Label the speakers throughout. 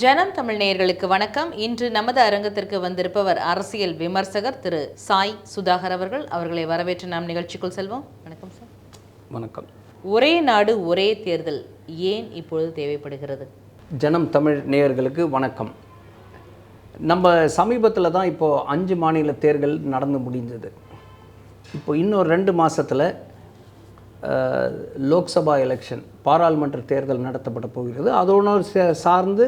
Speaker 1: ஜனம் தமிழ் நேயர்களுக்கு வணக்கம். இன்று நமது அரங்கத்திற்கு வந்திருப்பவர் அரசியல் விமர்சகர் திரு சாய் சுதாகர் அவர்கள். அவர்களை வரவேற்று நாம் நிகழ்ச்சிக்குள் செல்வோம். வணக்கம் சார்.
Speaker 2: வணக்கம்.
Speaker 1: ஒரே நாடு ஒரே தேர்தல் ஏன் இப்பொழுது தேவைப்படுகிறது?
Speaker 2: ஜனம் தமிழ் நேயர்களுக்கு வணக்கம். நம்ம சமீபத்தில் தான் இப்போது அஞ்சு மாநில தேர்தல் நடந்து முடிந்தது. இப்போ இன்னும் ரெண்டு மாதத்தில் லோக்சபா எலெக்ஷன் பாராளுமன்ற தேர்தல் நடத்தப்பட போகிறது. அதோடு சார்ந்து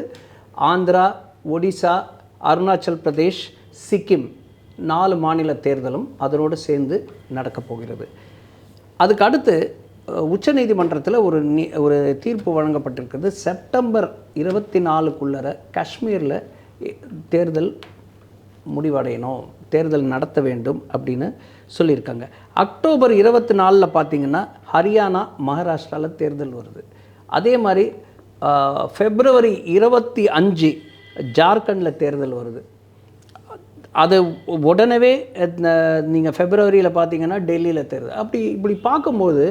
Speaker 2: ஆந்திரா ஒடிசா அருணாச்சல் பிரதேஷ் சிக்கிம் நாலு மாநில தேர்தலும் அதனோடு சேர்ந்து நடக்கப் போகிறது. அதுக்கு அடுத்து உச்சநீதிமன்றத்தில் ஒரு நீ ஒரு தீர்ப்பு வழங்கப்பட்டிருக்கிறது. செப்டம்பர் இருபத்தி நாலுக்குள்ளர காஷ்மீரில் தேர்தல் முடிவடையணும் தேர்தல் நடத்த வேண்டும் அப்படின்னு சொல்லியிருக்காங்க. அக்டோபர் இருபத்தி நாலில் பார்த்தீங்கன்னா ஹரியானா மகாராஷ்டிராவில் தேர்தல் வருது. அதே மாதிரி ஃபெப்ரவரி இருபத்தி அஞ்சு ஜார்க்கண்டில் தேர்தல் வருது. அது உடனே நீங்கள் ஃபெப்ரவரியில் பார்த்தீங்கன்னா டெல்லியில் தேர்தல். அப்படி இப்படி பார்க்கும்போது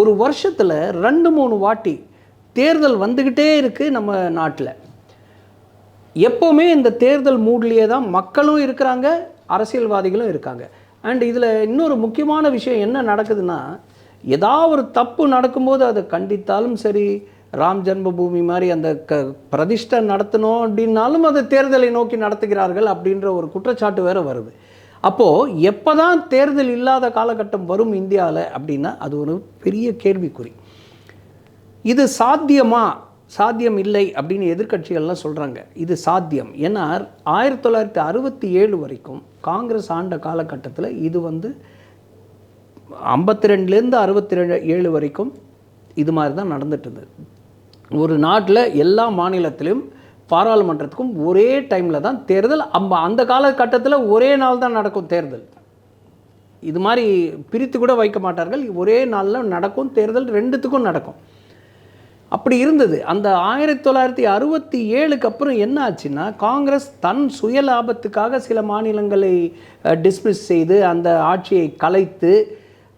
Speaker 2: ஒரு வருஷத்தில் ரெண்டு மூணு வாட்டி தேர்தல் வந்துக்கிட்டே இருக்குது நம்ம நாட்டில். எப்போவுமே இந்த தேர்தல் மூட்லேயே தான் மக்களும் இருக்கிறாங்க அரசியல்வாதிகளும் இருக்காங்க. அண்ட் இதில் இன்னொரு முக்கியமான விஷயம் என்ன நடக்குதுன்னா ஏதாவது ஒரு தப்பு நடக்கும்போது அதை கண்டித்தாலும் சரி ராம் ஜென்மபூமி மாதிரி அந்த க பிரதிஷ்டை நடத்தணும் அப்படின்னாலும் அதை தேர்தலை நோக்கி நடத்துகிறார்கள் அப்படின்ற ஒரு குற்றச்சாட்டு வேற வருது. அப்போது எப்போ தான் தேர்தல் இல்லாத காலகட்டம் வரும் இந்தியாவில் அப்படின்னா அது ஒரு பெரிய கேள்விக்குறி. இது சாத்தியமா? சாத்தியம் இல்லை அப்படின்னு எதிர்க்கட்சிகள்லாம் சொல்கிறாங்க இது சாத்தியம். ஏன்னா ஆயிரத்தி தொள்ளாயிரத்தி அறுபத்தி ஏழு வரைக்கும் காங்கிரஸ் ஆண்ட காலகட்டத்தில் இது வந்து ஐம்பத்தி ரெண்டுலேருந்து அறுபத்தி ரெண்டு ஏழு வரைக்கும் இது மாதிரி தான் நடந்துட்டு இருந்தது. ஒரு நாட்டில் எல்லா மாநிலத்திலும் பாராளுமன்றத்துக்கும் ஒரே டைமில் தான் தேர்தல். அம்ப அந்த காலகட்டத்தில் ஒரே நாள் தான் நடக்கும் தேர்தல். இது மாதிரி பிரித்து கூட வைக்க மாட்டார்கள். ஒரே நாளில் நடக்கும் தேர்தல் ரெண்டுத்துக்கும் நடக்கும். அப்படி இருந்தது. அந்த ஆயிரத்தி தொள்ளாயிரத்தி அறுபத்தி ஏழுக்கு அப்புறம் என்ன ஆச்சுன்னா காங்கிரஸ் தன் சுய லாபத்துக்காக சில மாநிலங்களை டிஸ்மிஸ் செய்து அந்த ஆட்சியை கலைத்து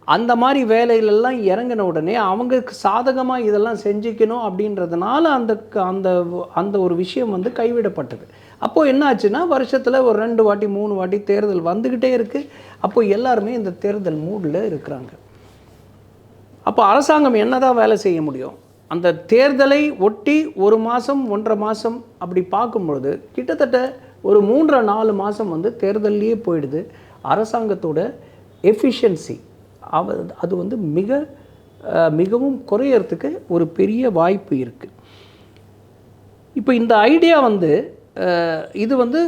Speaker 2: அந்த மாதிரி வேலையிலெல்லாம் இறங்கின உடனே அவங்களுக்கு சாதகமாக இதெல்லாம் செஞ்சுக்கணும் அப்படின்றதுனால அந்த க- அந்த அந்த ஒரு விஷயம் வந்து கைவிடப்பட்டது. அப்போது என்ன ஆச்சுன்னா வருஷத்தில் ஒரு ரெண்டு வாட்டி மூணு வாட்டி தேர்தல் வந்துக்கிட்டே இருக்குது அப்போ எல்லாருமே இந்த தேர்தல் மூடில் இருக்கிறாங்க. அப்போ அரசாங்கம் என்னதான் வேலை செய்ய முடியும்? அந்த தேர்தலை ஒட்டி ஒரு மாதம் ஒன்றரை மாதம் அப்படி பார்க்கும்பொழுது கிட்டத்தட்ட ஒரு மூன்றரை நாலு மாதம் வந்து தேர்தல்லையே போயிடுது. அரசாங்கத்தோட எஃபிஷியன்சி அவ அது வந்து மிக மிகவும் குறையறதுக்கு ஒரு பெரிய வாய்ப்பு இருக்குது இப்போ இந்த ஐடியா வந்து இது வந்து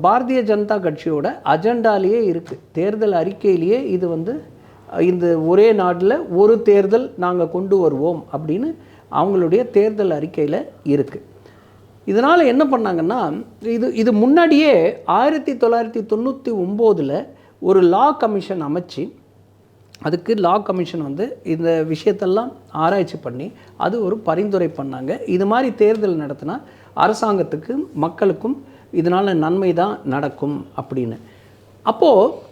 Speaker 2: பாரதிய ஜனதா கட்சியோட அஜெண்டாலேயே இருக்குது தேர்தல் அறிக்கையிலேயே இது வந்து இந்த ஒரே நாட்டில் ஒரு தேர்தல் நாங்கள் கொண்டு வருவோம் அப்படின்னு அவங்களுடைய தேர்தல் அறிக்கையில் இருக்குது இதனால் என்ன பண்ணாங்கன்னா இது இது முன்னாடியே ஆயிரத்தி தொள்ளாயிரத்தி தொண்ணூற்றி ஒம்போதில் ஒரு லா கமிஷன் அமைச்சு அதுக்கு லா கமிஷன் வந்து இந்த விஷயத்தெல்லாம் ஆராய்ச்சி பண்ணி அது ஒரு பரிந்துரை பண்ணாங்க. இது மாதிரி தேர்தல் நடத்தினா அரசாங்கத்துக்கு மக்களுக்கும் இதனால் நன்மை தான் நடக்கும் அப்படின்னு. அப்போது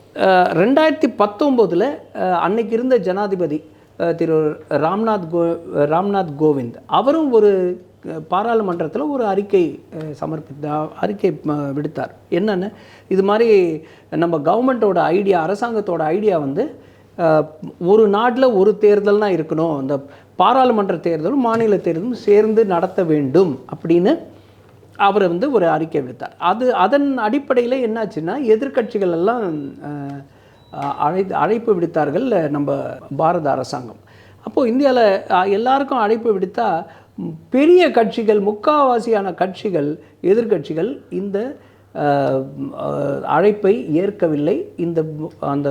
Speaker 2: ரெண்டாயிரத்தி பத்தொம்போதில் அன்னைக்கு இருந்த ஜனாதிபதி திரு ராம்நாத் கோ ராம்நாத் கோவிந்த் அவரும் ஒரு பாராளுமன்றத்தில் ஒரு அறிக்கை சமர்ப்பித்த அறிக்கை விடுத்தார். என்னென்னு இது மாதிரி நம்ம கவர்மெண்ட்டோட ஐடியா அரசாங்கத்தோட ஐடியா வந்து ஒரு நாட்டில் ஒரு தேர்தல்னா இருக்கணும். அந்த பாராளுமன்ற தேர்தலும் மாநில தேர்தலும் சேர்ந்து நடத்த வேண்டும் அப்படின்னு அவர் வந்து ஒரு அறிக்கை விடுத்தார். அது அதன் அடிப்படையில் என்னாச்சுன்னா எதிர்க்கட்சிகள் எல்லாம் அழை அழைப்பு விடுத்தார்கள் நம்ம பாரத அரசாங்கம். அப்போது இந்தியாவில் எல்லாருக்கும் அழைப்பு விடுத்தா பெரிய கட்சிகள் முக்காவாசியான கட்சிகள் எதிர்க்கட்சிகள் இந்த அழைப்பை ஏற்கவில்லை. இந்த அந்த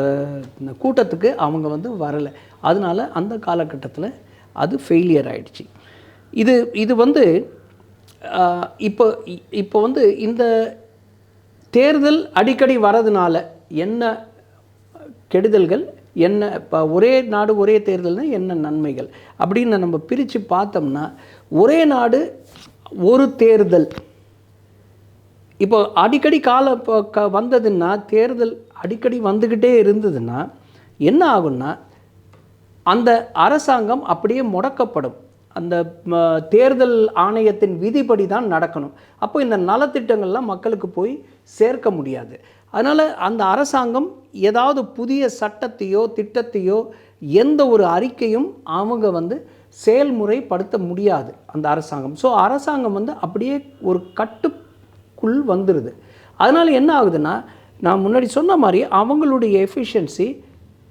Speaker 2: கூட்டத்துக்கு அவங்க வந்து வரலை. அதனால அந்த காலகட்டத்தில் அது ஃபெயிலியர் ஆயிடுச்சு. இது இது வந்து இப்போ இப்போ வந்து இந்த தேர்தல் அடிக்கடி வரதுனால என்ன கெடுதல்கள் என்ன இப்போ ஒரே நாடு ஒரே தேர்தல்னால் என்ன நன்மைகள்? அப்படின்னு நம்ம பிரித்து பார்த்தோம்னா ஒரே நாடு ஒரு தேர்தல் இப்போ அடிக்கடி கால இப்போ க வந்ததுன்னா தேர்தல் அடிக்கடி வந்துக்கிட்டே இருந்ததுன்னா என்ன ஆகும்னா அந்த அரசாங்கம் அப்படியே முடக்கப்படும். அந்த தேர்தல் ஆணையத்தின் விதிப்படி தான் நடக்கணும். அப்போ இந்த நலத்திட்டங்கள்லாம் மக்களுக்கு போய் சேர்க்க முடியாது. அதனால் அந்த அரசாங்கம் ஏதாவது புதிய சட்டத்தையோ திட்டத்தையோ எந்த ஒரு அறிக்கையும் அவங்க வந்து செயல்முறைப்படுத்த முடியாது அந்த அரசாங்கம். ஸோ அரசாங்கம் வந்து அப்படியே ஒரு கட்டு கட்டுக்குள் வந்துடுது அதனால் என்ன ஆகுதுன்னா நான் முன்னாடி சொன்ன மாதிரி அவங்களுடைய எஃபிஷியன்சி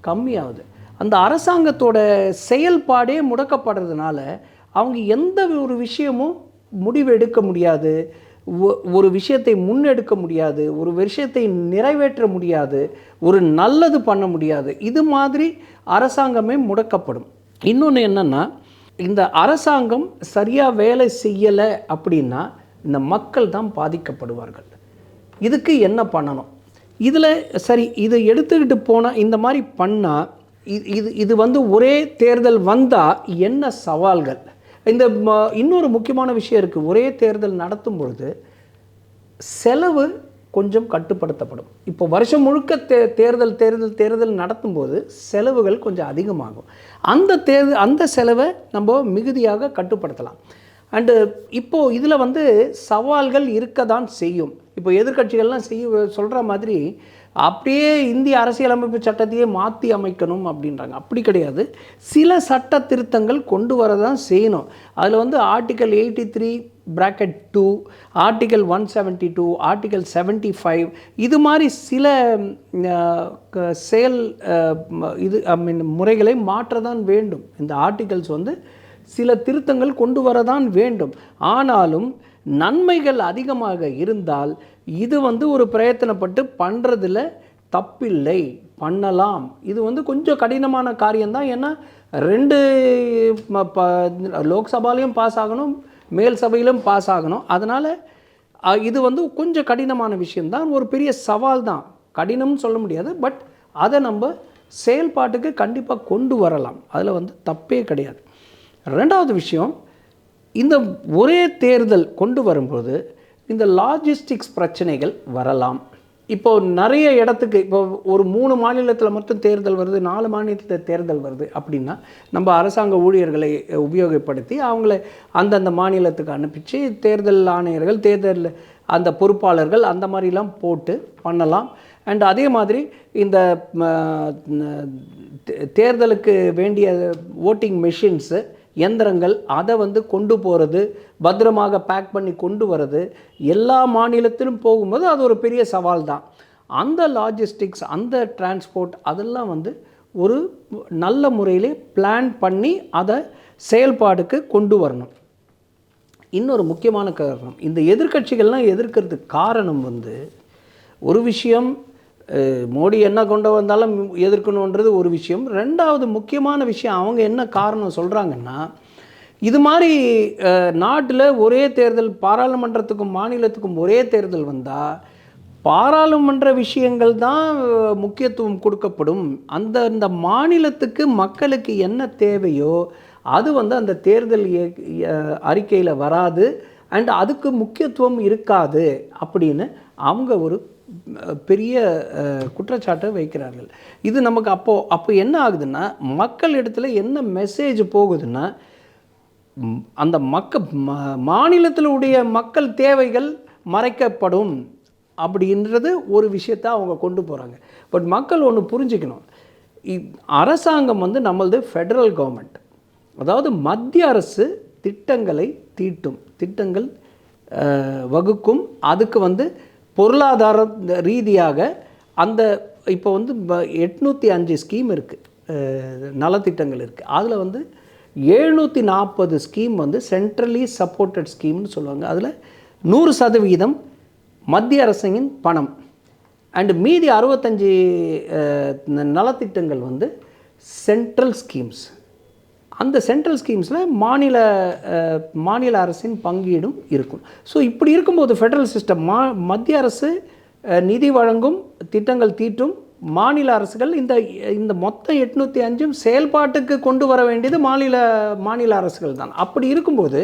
Speaker 2: கம்மியாகுது. அந்த அரசாங்கத்தோட செயல்பாடே முடக்கப்படுறதுனால அவங்க எந்த ஒரு விஷயமும் முடிவு எடுக்க முடியாது. ஒ- ஒரு விஷயத்தை முன்னெடுக்க முடியாது. ஒரு விஷயத்தை நிறைவேற்ற முடியாது. ஒரு நல்லது பண்ண முடியாது. இது மாதிரி அரசாங்கமே முடக்கப்படும். இன்னொன்று என்னென்னா இந்த அரசாங்கம் சரியாக வேலை செய்யலை அப்படின்னா இந்த மக்கள் தான் பாதிக்கப்படுவார்கள். இதுக்கு என்ன பண்ணணும்? இதில் சரி இதை எடுத்துக்கிட்டு போனால் இந்த மாதிரி பண்ணால் இது இது வந்து ஒரே தேர்தல் வந்தால் என்ன சவால்கள்? இந்த இன்னொரு முக்கியமான விஷயம் இருக்குது ஒரே தேர்தல் நடத்தும் பொழுது செலவு கொஞ்சம் கட்டுப்படுத்தப்படும். இப்போ வருஷம் முழுக்க தே தேர்தல் தேர்தல் தேர்தல் நடத்தும்போது செலவுகள் கொஞ்சம் அதிகமாகும். அந்த தேர்தல் அந்த செலவை நம்ம மிகுதியாக கட்டுப்படுத்தலாம். அண்டு இப்போது இதில் வந்து சவால்கள் இருக்க தான் செய்யும். இப்போ எதிர்க்கட்சிகள்லாம் செய்ய சொல்கிற மாதிரி அப்படியே இந்திய அரசியலமைப்பு சட்டத்தையே மாற்றி அமைக்கணும் அப்படின்றாங்க. அப்படி கிடையாது. சில சட்ட திருத்தங்கள் கொண்டு வர தான் செய்யணும். அதில் வந்து article eighty three bracket two article one seventy two article seventy five இது மாதிரி சில க- செயல் இது ஐ மீன் முறைகளை மாற்ற தான் வேண்டும். இந்த ஆர்டிகல்ஸ் வந்து சில திருத்தங்கள் கொண்டு வரதான் வேண்டும். ஆனாலும் நன்மைகள் அதிகமாக இருந்தால் இது வந்து ஒரு பிரயத்தனப்பட்டு பண்ணுறதில் தப்பில்லை. பண்ணலாம். இது வந்து கொஞ்சம் கடினமான காரியம்தான். ஏன்னா ரெண்டு லோக்சபாலையும் பாஸ் ஆகணும் மேல் சபையிலும் பாஸ் ஆகணும். அதனால் இது வந்து கொஞ்சம் கடினமான விஷயம்தான். ஒரு பெரிய சவால் தான் கடினம்னு சொல்ல முடியாது. பட் அதை நம்ம செயல்பாட்டுக்கு கண்டிப்பாக கொண்டு வரலாம். அதில் வந்து தப்பே கிடையாது. ரெண்டாவது விஷயம் இந்த ஒரே தேர்தல் கொண்டு வரும்போது இந்த லாஜிஸ்டிக்ஸ் பிரச்சனைகள் வரலாம். இப்போது நிறைய இடத்துக்கு இப்போ ஒரு மூணு மாநிலத்தில் மட்டும் தேர்தல் வருது நாலு மாநிலத்தில் தேர்தல் வருது அப்படின்னா நம்ம அரசாங்க ஊழியர்களை உபயோகப்படுத்தி அவங்கள அந்தந்த மாநிலத்துக்கு அனுப்பிச்சு தேர்தல் ஆணையர்கள் தேர்தல் அந்த பொறுப்பாளர்கள் அந்த மாதிரிலாம் போட்டு பண்ணலாம். அண்ட் அதே மாதிரி இந்த தே- தேர்தலுக்கு வேண்டிய ஓட்டிங் மெஷின்ஸு எந்திரங்கள் அதை வந்து கொண்டு போகிறது பத்திரமாக பேக் பண்ணி கொண்டு வர்றது எல்லா மாநிலத்திலும் போகும்போது அது ஒரு பெரிய சவால் தான் அந்த லாஜிஸ்டிக்ஸ் அந்த டிரான்ஸ்போர்ட் அதெல்லாம் வந்து ஒரு நல்ல முறையிலே பிளான் பண்ணி அதை செயல்பாடுக்கு கொண்டு வரணும். இன்னொரு முக்கியமான காரணம் இந்த எதிர்க்கட்சிகள்லாம் எதிர்க்கிறதுக்கு காரணம் வந்து ஒரு விஷயம் மோடி என்ன கொண்டு வந்தாலும் எதிர்க்கணுன்றது ஒரு விஷயம். ரெண்டாவது முக்கியமான விஷயம் அவங்க என்ன காரணம் சொல்கிறாங்கன்னா இது மாதிரி நாட்டில் ஒரே தேர்தல் பாராளுமன்றத்துக்கும் மாநிலத்துக்கும் ஒரே தேர்தல் வந்தால் பாராளுமன்ற விஷயங்கள் தான் முக்கியத்துவம் கொடுக்கப்படும். அந்த அந்த மாநிலத்துக்கு மக்களுக்கு என்ன தேவையோ அது வந்து அந்த தேர்தல் அறிக்கையில் வராது. அண்ட் அதுக்கு முக்கியத்துவம் இருக்காது அப்படின்னு அவங்க ஒரு பெரிய குற்றச்சாட்டை வைக்கிறார்கள். இது நமக்கு அப்போது அப்போ என்ன ஆகுதுன்னா மக்கள் இடத்துல என்ன மெசேஜ் போகுதுன்னா அந்த மக்க மா- மாநிலத்தில் உடைய மக்கள் தேவைகள் மறைக்கப்படும் அப்படின்றது ஒரு விஷயத்தை அவங்க கொண்டு போகிறாங்க பட் மக்கள் ஒன்று புரிஞ்சுக்கணும். இ- அரசாங்கம் வந்து நம்மளது ஃபெடரல் கவர்மெண்ட் அதாவது மத்திய அரசு திட்டங்களை தீட்டும். திட்டங்கள் வகுக்கும். அதுக்கு வந்து பொருளாதார ரீதியாக அந்த இப்போ வந்து எட்நூற்றி அஞ்சு ஸ்கீம் இருக்குது நலத்திட்டங்கள் இருக்குது அதில் வந்து எழுநூற்றி நாற்பது ஸ்கீம் வந்து சென்ட்ரலி சப்போர்ட்டட் ஸ்கீம்னு சொல்லுவாங்க. அதில் நூறு சதவிகிதம் மத்திய அரசின் பணம். அண்டு மீதி அறுபத்தஞ்சி நலத்திட்டங்கள் வந்து சென்ட்ரல் ஸ்கீம்ஸ். அந்த சென்ட்ரல் ஸ்கீம்ஸில் மாநில மாநில அரசின் பங்கீடும் இருக்கும். ஸோ இப்படி இருக்கும்போது ஃபெடரல் சிஸ்டம் மா மத்திய அரசு நிதி வழங்கும் திட்டங்கள் தீட்டும் மாநில அரசுகள் இந்த இந்த மொத்த எட்நூற்றி அஞ்சும் செயல்பாட்டுக்கு கொண்டு வர வேண்டியது மாநில மாநில அரசுகள் தான். அப்படி இருக்கும்போது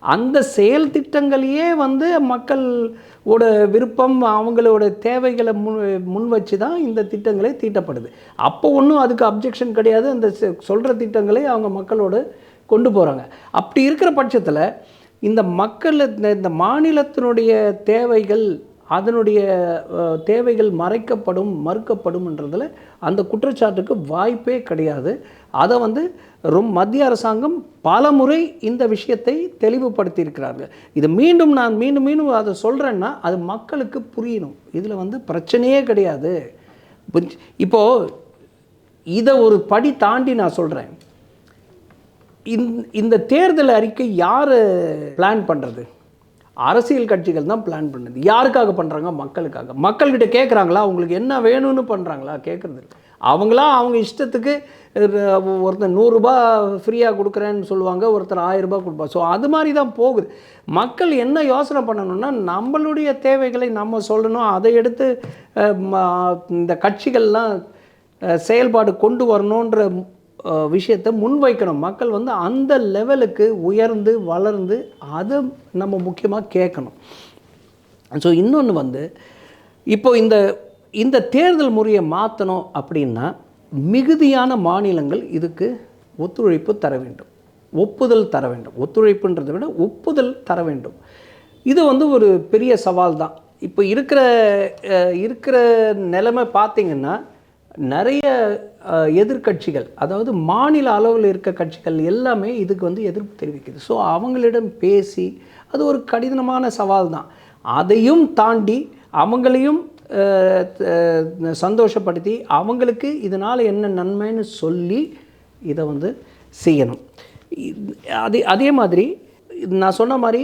Speaker 2: அந்த செயல் திட்டங்களையே வந்து மக்களோட விருப்பம் அவங்களோட தேவைகளை முன் முன் வச்சு தான் இந்த திட்டங்களே தீட்டப்படுது. அப்போ ஒன்றும் அதுக்கு அப்ஜெக்ஷன் கிடையாது. அந்த சொல்கிற திட்டங்களை அவங்க மக்களோட கொண்டு போகிறாங்க அப்படி இருக்கிற பட்சத்தில் இந்த மக்கள் இந்த- இந்த மாநிலத்தினுடைய தேவைகள் அதனுடைய தேவைகள் மறைக்கப்படும் மறுக்கப்படும்ன்றதில் அந்த குற்றச்சாட்டுக்கு வாய்ப்பே கிடையாது. அதை வந்து ரொம் மத்திய அரசாங்கம் பல முறை இந்த விஷயத்தை தெளிவுபடுத்தியிருக்கிறார்கள். இது மீண்டும் நான் மீண்டும் மீண்டும் அதை சொல்கிறேன்னா அது மக்களுக்கு புரியணும். இதில் வந்து பிரச்சனையே கிடையாது. இப்போது இப்போ இதை ஒரு படி தாண்டி நான் சொல்கிறேன் இந்த தேர்தல் அறிக்கை யார் பிளான் பண்ணுறது அரசியல் கட்சிகள் தான் பிளான் பண்ணுது. யாருக்காக பண்ணுறாங்க மக்களுக்காக. மக்கள்கிட்ட கேட்குறாங்களா அவங்களுக்கு என்ன வேணும்னு பண்ணுறாங்களா கேட்குறது இல்லை. அவங்களா அவங்க இஷ்டத்துக்கு ஒருத்தர் நூறுரூபா ஃப்ரீயாக கொடுக்குறேன்னு சொல்லுவாங்க ஒருத்தர் ஆயிரரூபா கொடுப்பா. ஸோ அது மாதிரி தான் போகுது. மக்கள் என்ன யோசனை பண்ணணும்னா நம்மளுடைய தேவைகளை நம்ம சொல்லணும். அதை எடுத்து இந்த கட்சிகள்லாம் செயல்பாடு கொண்டு வரணுன்ற விஷயத்தை முன்வைக்கணும். மக்கள் வந்து அந்த லெவலுக்கு உயர்ந்து வளர்ந்து அதை நம்ம முக்கியமாக கேட்கணும். ஸோ இன்னொன்று வந்து இப்போ இந்த இந்த தேர்தல் முறையை மாற்றணும் அப்படின்னா மிகுதியான மாநிலங்கள் இதுக்கு ஒத்துழைப்பு தர வேண்டும். ஒப்புதல் தர வேண்டும். ஒத்துழைப்புன்றதை விட ஒப்புதல் தர வேண்டும். இது வந்து ஒரு பெரிய சவால் தான் இப்போ இருக்கிற இருக்கிற நிலைமை பார்த்திங்கன்னா நிறைய எதிர்கட்சிகள் எதிர்க்கட்சிகள் அதாவது மாநில அளவில் இருக்க கட்சிகள் எல்லாமே இதுக்கு வந்து எதிர்ப்பு தெரிவிக்குது. ஸோ அவங்களிடம் பேசி அது ஒரு கடினமான சவால் தான் அதையும் தாண்டி அவங்களையும் சந்தோஷப்படுத்தி அவங்களுக்கு இதனால் என்ன நன்மைன்னு சொல்லி இதை வந்து செய்யணும். அதே அதே மாதிரி நான் சொன்ன மாதிரி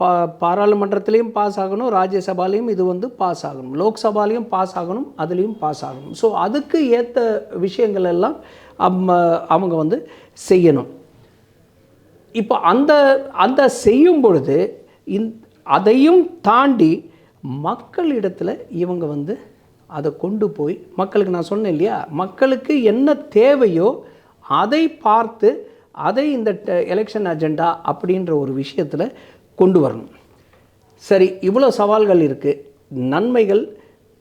Speaker 2: பா பாராளுமன்றத்திலையும் பாஸ் ஆகணும் ராஜ்யசபாலையும் இது வந்து பாஸ் ஆகணும். லோக்சபாலையும் பாஸ் ஆகணும் அதுலேயும் பாஸ் ஆகணும். ஸோ அதுக்கு ஏற்ற விஷயங்கள் எல்லாம் அவங்க வந்து செய்யணும். இப்போ அந்த அந்த செய்யும் பொழுது இந் அதையும் தாண்டி மக்களிடத்தில் இவங்க வந்து அதை கொண்டு போய் மக்களுக்கு நான் சொன்னேன் இல்லையா? மக்களுக்கு என்ன தேவையோ அதை பார்த்து அதை இந்த எலெக்ஷன் அஜெண்டா அப்படின்ற ஒரு விஷயத்தில் கொண்டு வரணும். சரி இவ்வளோ சவால்கள் இருக்குது நன்மைகள்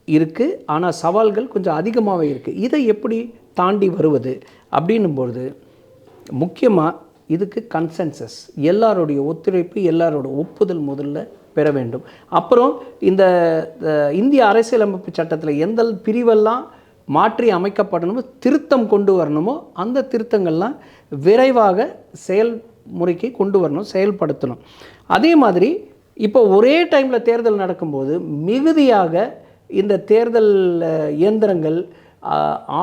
Speaker 2: இருக்குது ஆனால் சவால்கள் கொஞ்சம் அதிகமாகவே இருக்குது இதை எப்படி தாண்டி வருவது? அப்படின்னும்பொழுது முக்கியமாக இதுக்கு கன்சென்சஸ் எல்லாருடைய ஒத்துழைப்பு எல்லாரோட ஒப்புதல் முதல்ல பெற வேண்டும். அப்புறம் இந்த இந்திய அரசியலமைப்பு சட்டத்தில் எந்த பிரிவெல்லாம் மாற்றி அமைக்கப்படணுமோ திருத்தம் கொண்டு வரணுமோ அந்த திருத்தங்கள்லாம் விரைவாக செயல்முறைக்கு கொண்டு வரணும் செயல்படுத்தணும். அதே மாதிரி இப்போ ஒரே டைமில் தேர்தல் நடக்கும்போது மிகுதியாக இந்த தேர்தல் இயந்திரங்கள்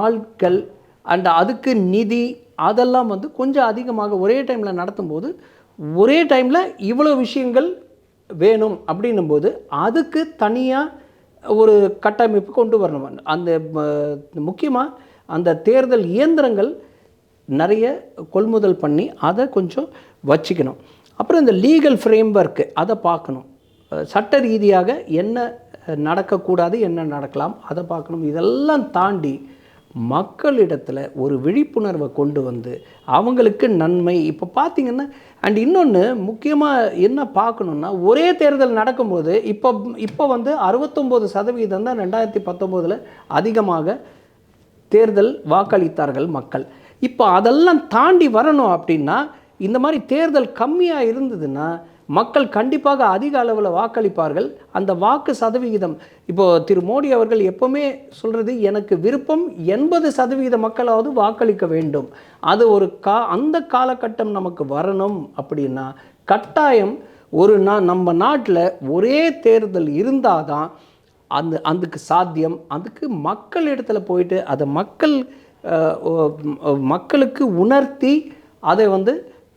Speaker 2: ஆட்கள் அண்ட் அதுக்கு நிதி அதெல்லாம் வந்து கொஞ்சம் அதிகமாக ஒரே டைமில் நடத்தும்போது ஒரே டைமில் இவ்வளோ விஷயங்கள் வேணும் அப்படின்னும்போது அதுக்கு தனியாக ஒரு கட்டமைப்பு கொண்டு வரணும். அந்த முக்கியமாக அந்த தேர்தல் இயந்திரங்கள் நிறைய கொள்முதல் பண்ணி அதை கொஞ்சம் வச்சுக்கணும். அப்புறம் இந்த லீகல் ஃப்ரேம் ஒர்க்கு அதை பார்க்கணும். சட்ட ரீதியாக என்ன நடக்கக்கூடாது என்ன நடக்கலாம் அதை பார்க்கணும். இதெல்லாம் தாண்டி மக்களிடத்தில் ஒரு விழிப்புணர்வை கொண்டு வந்து அவங்களுக்கு நன்மை. இப்போ பார்த்திங்கன்னா அண்ட் இன்னொன்று முக்கியமாக என்ன பார்க்கணுன்னா ஒரே தேர்தல் நடக்கும்போது இப்போ இப்போ வந்து அறுபத்தொம்போது சதவீதம் தான் ரெண்டாயிரத்தி பத்தொம்போதில் அதிகமாக தேர்தல் வாக்களித்தார்கள் மக்கள். இப்போ அதெல்லாம் தாண்டி வரணும் அப்படின்னா இந்த மாதிரி தேர்தல் கம்மியாக இருந்ததுன்னா மக்கள் கண்டிப்பாக அதிக அளவில் வாக்களிப்பார்கள். அந்த வாக்கு சதவிகிதம் இப்போ திரு மோடி அவர்கள் எப்பவுமே சொல்கிறது எனக்கு விருப்பம் எண்பது சதவிகித மக்களாவது வாக்களிக்க வேண்டும். அது ஒரு கா அந்த காலகட்டம் நமக்கு வரணும் அப்படின்னா கட்டாயம் ஒரு நா நம்ம நாட்டில் ஒரே தேர்தல் இருந்தால் தான் அந்த அதுக்கு சாத்தியம். அதுக்கு மக்கள் இடத்துல போயிட்டு அதை மக்கள் மக்களுக்கு உணர்த்தி அதை வந்து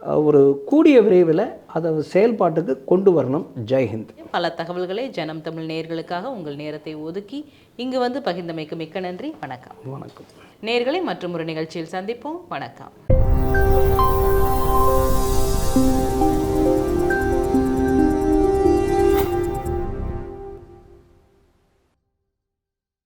Speaker 2: ஒரு கூடிய விரைவில் அதை செயல்பாட்டுக்கு கொண்டு வரணும். ஜெய்ஹிந்த்
Speaker 1: பல தகவல்களை ஜனம் தமிழ் நேயர்களுக்காக உங்கள் நேரத்தை ஒதுக்கி இங்கு வந்து பகிர்ந்தமைக்கு மிக்க நன்றி. வணக்கம்.
Speaker 2: வணக்கம்.
Speaker 1: நேர்களை மற்றும் ஒரு நிகழ்ச்சியில் சந்திப்போம். வணக்கம்.